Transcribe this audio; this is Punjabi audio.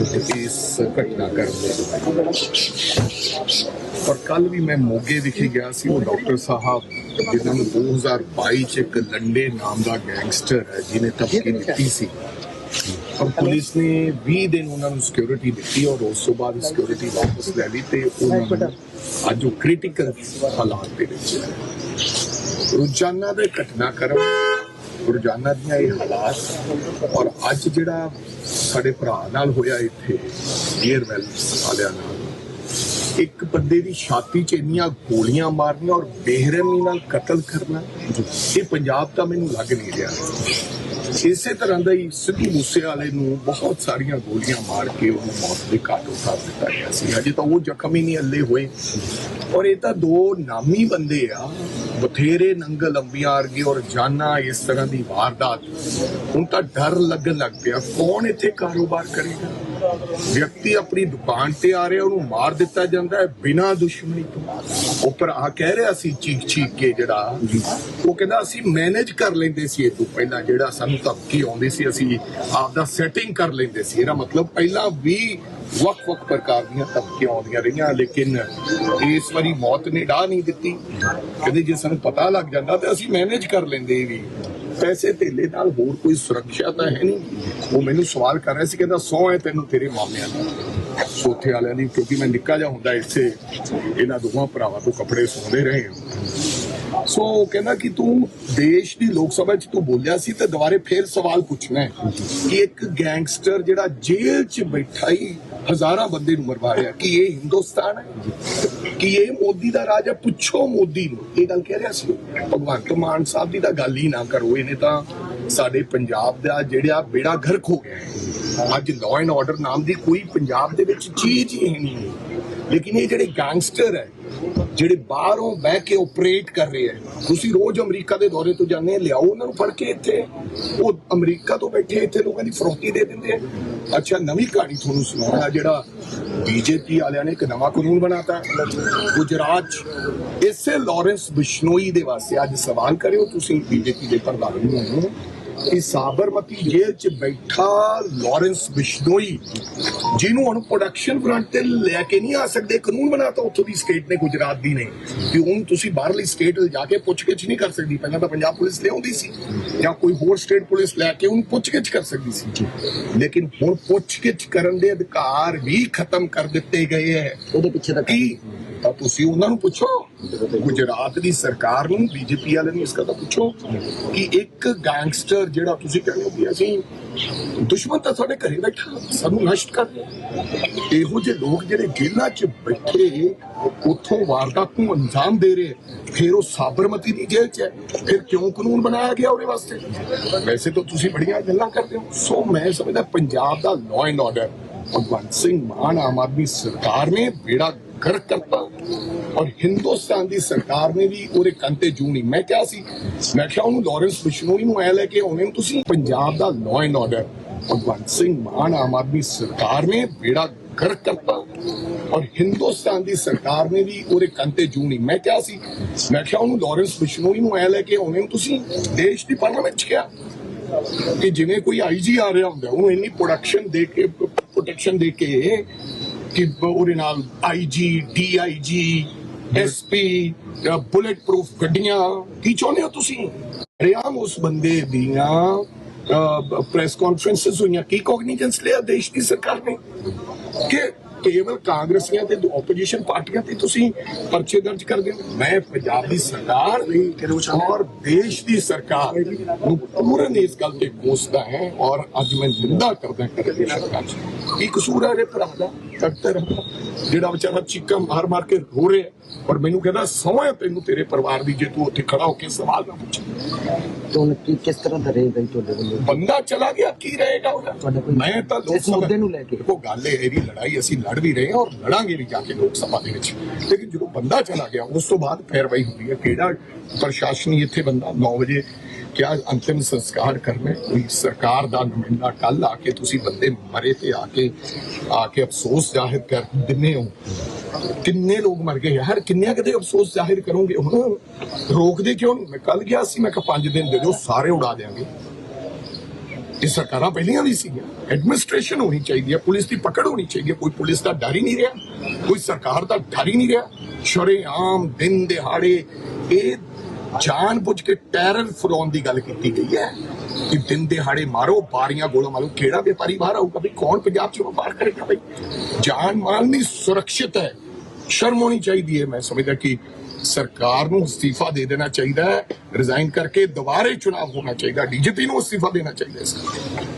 ਇਸ ਦੇ ਔਰ ਕੱਲ ਵੀ ਮੈਂ ਮੋਗੇ ਵਿਖੇ ਗਿਆ ਸੀ ਉਹ ਡਾਕਟਰ ਸਾਹਿਬ ਜਿਨ੍ਹਾਂ ਨੂੰ 2022 ਚ ਇੱਕ ਲੰਡੇ ਨਾਮ ਦਾ ਗੈਂਗਸਟਰ ਹੈ ਜਿਹਨੇ ਧਮਕੀ ਦਿੱਤੀ ਸੀ। ਔਰ ਪੁਲਿਸ ਨੇ 20 ਦਿਨ ਉਹਨਾਂ ਨੂੰ ਸਿਕਿਉਰਿਟੀ ਦਿੱਤੀ ਔਰ ਉਸ ਤੋਂ ਬਾਅਦ ਸਿਕਿਉਰਿਟੀ ਵਾਪਸ ਲੈ ਲਈ ਤੇ ਉਹਨਾਂ ਨੂੰ ਅੱਜ ਉਹ ਕ੍ਰਿਟੀਕਲ ਹਾਲਾਤ ਦੇ ਵਿੱਚ ਹੈ। ਰੋਜ਼ਾਨਾ ਦੇ ਘਟਨਾਕ੍ਰਮ ਰੋਜ਼ਾਨਾ ਦੀਆਂ ਇਹ ਹਾਲਾਤ ਔਰ ਅੱਜ ਜਿਹੜਾ ਸਾਡੇ ਭਰਾ ਨਾਲ ਹੋਇਆ ਇੱਥੇ ਏਅਰਵੈਲ ਵਾਲਿਆਂ ਨਾਲ ਇੱਕ ਬੰਦੇ ਦੀ ਛਾਤੀ 'ਚ ਇੰਨੀਆਂ ਗੋਲੀਆਂ ਮਾਰਨੀਆਂ ਔਰ ਬੇਰਹਿਮੀ ਨਾਲ ਕਤਲ ਕਰਨਾ ਇਹ ਪੰਜਾਬ ਤਾਂ ਮੈਨੂੰ ਲੱਗ ਨਹੀਂ ਰਿਹਾ। ਇਸੇ ਤਰ੍ਹਾਂ ਦਾ ਹੀ ਸਿੱਧੂ ਮੂਸੇ ਵਾਲੇ ਨੂੰ ਬਹੁਤ ਸਾਰੀਆਂ ਗੋਲੀਆਂ ਮਾਰ ਕੇ ਉਹਨੂੰ ਮੌਤ ਦੇ ਘਾਟ ਉਤਾਰ ਦਿੱਤਾ ਗਿਆ ਸੀ। ਅਜੇ ਤਾਂ ਉਹ ਜ਼ਖਮ ਹੀ ਨਹੀਂ, ਹੱਲੇ ਹੋਏ। ਔਰ ਇਹ ਤਾਂ ਦੋ ਨਾਮੀ ਬੰਦੇ ਆ। ਬਥੇਰੇ ਨੰਗਲ ਲੰਬੀਆਂ ਅਰਗੇ ਔਰ ਜਾਨਾ ਇਸ ਤਰ੍ਹਾਂ ਦੀ ਵਾਰਦਾਤ। ਹੁਣ ਤਾਂ ਡਰ ਲੱਗਣ ਲੱਗ ਪਿਆ। ਕੌਣ ਇੱਥੇ ਕਾਰੋਬਾਰ ਕਰੇਗਾ? ਵਿਅਕਤੀ ਆਪਣੀ ਦੁਕਾਨ ਤੇ ਆ ਰਿਹਾ, ਉਹਨੂੰ ਮਾਰ ਦਿੱਤਾ ਜਾਂਦਾ ਹੈ ਬਿਨਾਂ ਦੁਸ਼ਮਣੀ ਤੋਂ। ਉਹ ਭਰਾ ਕਹਿ ਰਿਹਾ ਸੀ ਚੀਕ ਚੀਕ ਕੇ ਜਿਹੜਾ, ਉਹ ਕਹਿੰਦਾ ਅਸੀਂ ਮੈਨੇਜ ਕਰ ਲੈਂਦੇ ਸੀ ਇਹ ਤੋਂ ਪਹਿਲਾਂ, ਜਿਹੜਾ ਸਾਨੂੰ ਧਮਕੀ ਆਉਂਦੀ ਸੀ, ਅਸੀਂ ਆਪ ਦਾ ਸੈਟਿੰਗ ਕਰ ਲੈਂਦੇ ਸੀ। ਇਹਦਾ ਮਤਲਬ ਪਹਿਲਾਂ ਵੀ ਵੱਖ-ਵੱਖ ਪ੍ਰਕਾਰ ਦੀਆਂ ਧਮਕੀਆਂ ਆਉਂਦੀਆਂ ਰਹੀਆਂ, ਲੇਕਿਨ ਇਸ ਵਾਰੀ ਮੌਤ ਨੇ ਡਾਹ ਨਹੀਂ ਦਿੱਤੀ। ਕਹਿੰਦੇ ਜੇ ਸਾਨੂੰ ਪਤਾ ਲੱਗ ਜਾਂਦਾ ਤੇ ਅਸੀਂ ਮੈਨੇਜ ਕਰ ਲੈਂਦੇ ਵੀ। ਪੈਸੇ ਧੇਲੇ ਨਾਲ ਹੋਰ ਕੋਈ ਸੁਰੱਖਿਆ ਤਾਂ ਹੈ ਨਹੀਂ। ਉਹ ਮੈਨੂੰ ਸਵਾਲ ਕਰ ਰਿਹਾ ਸੀ, ਕਹਿੰਦਾ, ਸੌ ਹੈ ਤੈਨੂੰ ਤੇਰੇ ਮਾਮਿਆਂ ਦਾ ਸੋਥੇ ਵਾਲਿਆਂ ਦੀ, ਕਿਉਂਕਿ ਮੈਂ ਨਿੱਕਾ ਜਿਹਾ ਹੁੰਦਾ ਇੱਥੇ, ਇਹਨਾਂ ਦੋਵਾਂ ਭਰਾਵਾਂ ਤੋਂ ਕੱਪੜੇ ਸੌਂਦੇ ਰਹੇ ਸੋ ਉਹ ਕਹਿੰਦਾ ਕਿ ਤੂੰ ਦੇਸ਼ ਦੀ ਲੋਕ ਸਭਾ 'ਚ ਤੂੰ ਬੋਲਿਆ ਸੀ ਤੇ ਦੁਬਾਰੇ ਫੇਰ ਸਵਾਲ ਪੁੱਛਣਾ ਹੈ ਕਿ ਇੱਕ ਗੈਂਗਸਟਰ ਜਿਹੜਾ ਜੇਲ੍ਹ 'ਚ ਬੈਠਾ ਹੀ ਹਜ਼ਾਰਾਂ ਬੰਦੇ ਨੂੰ ਮਰਵਾ ਰਿਹਾ, ਕਿ ਇਹ ਹਿੰਦੁਸਤਾਨ ਹੈ? ਕਿ ਇਹ ਮੋਦੀ ਦਾ ਰਾਜ ਹੈ? ਪੁੱਛੋ ਮੋਦੀ ਨੂੰ। ਇਹ ਗੱਲ ਕਹਿ ਰਿਹਾ ਸੀ। ਭਗਵੰਤ ਮਾਨ ਸਾਹਿਬ ਦੀ ਤਾਂ ਗੱਲ ਹੀ ਨਾ ਕਰੋ, ਇਹਨੇ ਤਾਂ ਸਾਡੇ ਪੰਜਾਬ ਦਾ ਜਿਹੜਾ ਬੇੜਾ ਗਰਕ ਹੋ ਗਿਆ। ਅੱਜ ਲਾਅ ਐਂਡ ਆਰਡਰ ਨਾਮ ਦੀ ਕੋਈ ਪੰਜਾਬ ਦੇ ਵਿੱਚ ਚੀਜ਼ ਹੀ ਨਹੀਂ ਲੇਕਿਨ ਇਹ ਜਿਹੜੇ ਗੈਂਗਸਟਰ ਹੈ ਜਿਹੜੇ ਬਾਹਰੋਂ ਬਹਿ ਕੇ ਆਪਰੇਟ ਕਰ ਰਹੇ ਹੈ ਤੁਸੀਂ ਰੋਜ਼ ਅਮਰੀਕਾ ਦੇ ਦੌਰੇ ਤੋਂ ਜਾਂਦੇ ਆ, ਲਿਆਓ ਉਹਨਾਂ ਨੂੰ ਫੜ ਕੇ ਇੱਥੇ। ਉਹ ਅਮਰੀਕਾ ਤੋਂ ਬੈਠੇ ਇੱਥੇ, ਲੋਕਾਂ ਦੀ ਫਰੋਤੀ ਦੇ ਦਿੰਦੇ ਆ। ਅੱਛਾ, ਨਵੀਂ ਕਹਾਣੀ ਤੁਹਾਨੂੰ ਸੁਣਾਉਣਾ, ਜਿਹੜਾ ਬੀਜੇਪੀ ਵਾਲਿਆਂ ਨੇ ਇੱਕ ਨਵਾਂ ਕਾਨੂੰਨ ਬਣਾਤਾ। ਗੁਜਰਾਤ 'ਚ ਇਸੇ ਲਾਰੈਂਸ ਬਿਸ਼ਨੋਈ ਦੇ ਵਾਸਤੇ ਅੱਜ ਸਵਾਲ ਕਰਿਓ। ਤੁਸੀਂ ਬੀਜੇਪੀ ਦੇ ਪ੍ਰਧਾਨ ਨੂੰ ਕਿ ਸਾਬਰਮਤੀ ਜੇਲ੍ਹ 'ਚ ਬੈਠਾ ਲਾਰੈਂਸ ਬਿਸ਼ਨੋਈ ਜਿਹਨੂੰ ਹੁਣ ਪ੍ਰੋਡਕਸ਼ਨ ਫਰੰਟ ਤੇ ਲੈ ਕੇ ਨਹੀਂ ਆ ਸਕਦੇ ਕਾਨੂੰਨ ਬਣਾਤਾ ਉੱਥੋਂ ਦੀ ਸਟੇਟ ਨੇ ਗੁਜਰਾਤ ਦੀ ਨੇ। ਕਿ ਹੁਣ ਤੁਸੀਂ ਬਾਹਰਲੀ ਸਟੇਟ ਜਾ ਕੇ ਪੁੱਛਗਿੱਛ ਨਹੀਂ ਕਰ ਸਕਦੀ। ਪਹਿਲਾਂ ਤਾਂ ਪੰਜਾਬ ਪੁਲਿਸ ਲਿਆਉਂਦੀ ਸੀ ਜਾਂ ਕੋਈ ਹੋਰ ਸਟੇਟ ਪੁਲਿਸ ਲੈ ਕੇ ਉਹਨੂੰ ਪੁੱਛਗਿੱਛ ਕਰ ਸਕਦੀ ਸੀ। ਲੇਕਿਨ ਹੁਣ ਪੁੱਛਗਿੱਛ ਕਰਨ ਦੇ ਅਧਿਕਾਰ ਵੀ ਖਤਮ ਕਰ ਦਿੱਤੇ ਗਏ ਹੈ। ਉਹਦੇ ਪਿੱਛੇ ਦਾ ਕੀ ਤਾਂ ਤੁਸੀਂ ਉਹਨਾਂ ਨੂੰ ਪੁੱਛੋ। ਗੁਜਰਾਤ ਦੀ ਸਰਕਾਰ ਨੂੰ, ਬੀਜੇਪੀ ਵਾਲਿਆਂ ਨੂੰ ਇਸ ਗੱਲ ਦਾ ਪੁੱਛੋ ਕਿ ਇੱਕ ਗੈਂਗਸਟਰ ਜਿਹੜਾ ਤੁਸੀਂ ਕਹਿੰਦੇ ਹੋ ਕਿ ਅਸੀਂ ਦੁਸ਼ਮਣ ਤਾਂ ਸਾਡੇ ਘਰੇ ਬੈਠਾ, ਸਾਨੂੰ ਨਸ਼ਟ ਕਰ ਇਹੋ ਜਿਹੇ ਲੋਕ ਜਿਹੜੇ ਜੇਲ੍ਹਾਂ 'ਚ ਬੈਠੇ, ਉੱਥੋਂ ਵਾਰਦਾਤ ਨੂੰ ਅੰਜਾਮ ਦੇ ਰਹੇ, ਫਿਰ ਉਹ ਸਾਬਰਮਤੀ ਦੀ ਜੇਲ੍ਹ 'ਚ ਹੈ, ਫਿਰ ਕਿਉਂ ਕਾਨੂੰਨ ਬਣਾਇਆ ਗਿਆ ਉਹਦੇ ਵਾਸਤੇ? ਵੈਸੇ ਤਾਂ ਤੁਸੀਂ ਬੜੀਆਂ ਗੱਲਾਂ ਕਰਦੇ ਹੋ। ਸੋ ਮੈਂ ਸਮਝਦਾ, ਪੰਜਾਬ ਦਾ law and order Bhagwant Singh Mann Aam Aadmi ਸਰਕਾਰ ਨੇ ਬੇੜਾ ਗਰਕ ਕਰਤਾ। ਔਰ ਹਿੰਦੁਸਤਾਨ ਦੀ ਸਰਕਾਰ ਨੇ ਵੀ ਉਹਦੇ ਕੰਤੇ ਜੂ ਨਹੀਂ। ਮੈਂ ਕਿਹਾ ਸੀ, ਮੈਂ ਕਿਹਾ ਉਹਨੂੰ ਲਾਰੈਂਸ ਬਿਸ਼ਨੋਈ ਨੂੰ ਐ ਲੈ ਕੇ ਆਉਣੇ ਨੂੰ ਤੁਸੀਂ। ਪੰਜਾਬ ਦਾ law and order Bhagwant Singh Mann Aam Aadmi ਸਰਕਾਰ ਨੇ ਬੇੜਾ ਗਰਕ ਕਰਤਾ। ਔਰ ਹਿੰਦੁਸਤਾਨ ਦੀ ਸਰਕਾਰ ਨੇ ਵੀ ਉਹਦੇ ਕੰਤੇ ਜੂ ਨਹੀਂ। ਮੈਂ ਕਿਹਾ ਸੀ, ਮੈਂ ਕਿਹਾ ਉਹਨੂੰ ਲਾਰੈਂਸ ਬਿਸ਼ਨੋਈ ਨੂੰ ਐ ਲੈ ਕੇ ਆਉਣੇ ਨੂੰ ਤੁਸੀਂ। ਦੇਸ਼ ਦੀ ਪਾਰਲੀਮੈਂਟ 'ਚ ਕਿਹਾ ਕਿ ਜਿਵੇਂ ਕੋਈ ਆਈਜੀ ਆ ਰਿਹਾ ਹੁੰਦਾ, ਉਹਨੂੰ ਇੰਨੀ ਪ੍ਰੋਡਕਸ਼ਨ ਦੇ ਕੇ ਪ੍ਰੋਟੈਕਸ਼ਨ ਦੇ ਕੇ ਕਿ ਉਹਦੇ ਨਾਲ IG DIG SP bullet proof ਗੱਡੀਆਂ, ਕੀ ਚਾਹੁੰਦੇ ਹੋ ਤੁਸੀਂ? ਰਿਆਮ ਉਸ ਬੰਦੇ ਦੀਆਂ ਪ੍ਰੈਸ ਕਾਨਫਰੰਸਸ ਹੋਈਆਂ, ਕੀ ਕੋਗਨੀਜੈਂਸ ਲਿਆ ਦੇਸ਼ ਦੀ ਸਰਕਾਰ ਨੇ? ਕਿ ਕੇਵਲ ਕਾਂਗਰਸੀਆਂ ਤੇ ਆਪੋਜੀਸ਼ਨ ਪਾਰਟੀਆਂ ਤੇ ਤੁਸੀਂ ਪਰਚੇ ਦਰਜ ਕਰਦੇ ਹੋ ਮੈਂ ਪੰਜਾਬ ਦੀ ਸਰਕਾਰ ਔਰ ਦੇਸ਼ ਦੀ ਸਰਕਾਰ ਨੂੰ ਪੂਰਨ ਇਸ ਗੱਲ ਤੇ ਕੋਸਦਾ ਹੈ, ਔਰ ਅੱਜ ਮੈਂ ਨਿੰਦਾ ਕਰਦਾ ਕਰੇ ਸਰਕਾਰ ਦੀ। ਕੀ ਕਸੂਰ ਹੈ ਰੇ ਭਰਾ ਦਾ? ਡਾਕਟਰ ਜਿਹੜਾ ਵਿਚਾਰਾ ਚੀਕਾਂ ਮਾਰ ਮਾਰ ਕੇ ਰੋ ਰਿਹਾ ਔਰ ਮੈਨੂੰ ਕਹਿੰਦਾ ਸਮਾਂ ਤੈਨੂੰ ਤੇਰੇ ਪਰਿਵਾਰ ਦੀ ਜੇ ਤੂੰ ਉੱਥੇ ਖੜਾ ਹੋ ਕੇ ਸਵਾਲ ਨਾ ਪੁੱਛੇ। ਤੁਹਾਨੂੰ ਕੀ ਕਿਸ ਤਰ੍ਹਾਂ ਦਾ ਰਹੇਗਾ ਤੁਹਾਡੇ ਵੱਲੋਂ? ਬੰਦਾ ਚਲਾ ਗਿਆ ਕੀ ਰਹੇਗਾ ਉਹਦਾ? ਮੈਂ ਤਾਂ ਲੋਕ ਮੁੱਦੇ ਨੂੰ ਲੈ ਕੇ। ਦੇਖੋ ਗੱਲ ਇਹ ਇਹਦੀ ਲੜਾਈ ਅਸੀਂ ਲੜ ਵੀ ਰਹੇ ਹਾਂ ਔਰ ਲੜਾਂਗੇ ਵੀ ਜਾ ਕੇ ਲੋਕ ਸਭਾ ਦੇ ਵਿੱਚ। ਲੇਕਿਨ ਜਦੋਂ ਬੰਦਾ ਚਲਾ ਗਿਆ ਉਸ ਤੋਂ ਬਾਅਦ ਪੈਰਵਾਈ ਹੁੰਦੀ ਹੈ ਕਿਹੜਾ ਪ੍ਰਸ਼ਾਸਨੀ ਇੱਥੇ ਬੰਦਾ 9 ਵਜੇ ਕਿਆ ਅੰਤਿਮ ਸੰਸਕਾਰ ਕਰਨਾ? ਕੋਈ ਸਰਕਾਰ ਦਾ ਨੁਮਾਇੰਦਾ ਕੱਲ ਆ ਕੇ ਤੁਸੀਂ ਬੰਦੇ ਮਰੇ ਤੇ ਆ ਕੇ ਆ ਕੇ ਅਫਸੋਸ ਜ਼ਾਹਿਰ ਕਰ ਦਿੰਦੇ ਹੋ। ਕਿੰਨੇ ਲੋਕ ਮਰ ਗਏ ਯਾਰ? ਕਿੰਨਿਆਂ ਕਦੇ ਅਫਸੋਸ ਜ਼ਾਹਿਰ ਕਰੋਗੇ? ਹੁਣ ਰੋਕਦੇ ਕਿਉਂ ਨਹੀਂ? ਮੈਂ ਕੱਲ ਗਿਆ ਸੀ, ਮੈਂ ਕਿਹਾ 5 ਦਿਨ ਦੇ ਦਿਓ, ਸਾਰੇ ਉਡਾ ਦੇਾਂਗੇ ਇਹ ਸਰਕਾਰਾਂ ਪਹਿਲੀਆਂ ਵੀ ਸੀਗੀਆਂ। ਐਡਮਿਨਿਸਟ੍ਰੇਸ਼ਨ ਹੋਣੀ ਚਾਹੀਦੀ ਹੈ ਪੁਲਿਸ ਦੀ ਪਕੜ ਹੋਣੀ ਚਾਹੀਦੀ ਹੈ ਕੋਈ ਪੁਲਿਸ ਦਾ ਡਰ ਹੀ ਨਹੀਂ ਰਿਹਾ, ਕੋਈ ਸਰਕਾਰ ਦਾ ਡਰ ਹੀ ਨਹੀਂ ਰਿਹਾ। ਸ਼ਰੇ ਆਮ ਦਿਨ ਦਿਹਾੜੇ ਇਹ ਜਾਣ ਕੇ ਟੈਰਰ ਫਲਾਉਣ ਦੀ ਗੱਲ ਕੀਤੀ ਗਈ ਹੈ ਕਿ ਦਿਨ ਦਿਹਾੜੇ ਮਾਰੋ, ਬਾਰੀਆਂ ਗੋਲਾ ਮਾਰੋ, ਕਿਹੜਾ ਵਪਾਰੀ ਬਾਹਰ ਆਊਗਾ ਵੀ ਕੌਣ ਪੰਜਾਬ ਚ ਵਪਾਰ ਕਰੇਗਾ ਬਈ? ਜਾਨ ਮਾਲ ਨਹੀਂ ਸੁਰੱਖਿਅਤ ਹੈ। ਸ਼ਰਮ ਹੋਣੀ ਚਾਹੀਦੀ ਹੈ। ਮੈਂ ਸਮਝਦਾ ਕਿ ਸਰਕਾਰ ਨੂੰ ਅਸਤੀਫਾ ਦੇ ਦੇਣਾ ਚਾਹੀਦਾ ਹੈ। ਰਿਜ਼ਾਈਨ ਕਰਕੇ ਦੁਬਾਰੇ ਚੁਣਾਵ ਹੋਣਾ ਚਾਹੀਦਾ। ਡੀਜੀਪੀ ਨੂੰ ਅਸਤੀਫਾ ਦੇਣਾ ਚਾਹੀਦਾ ਹੈ।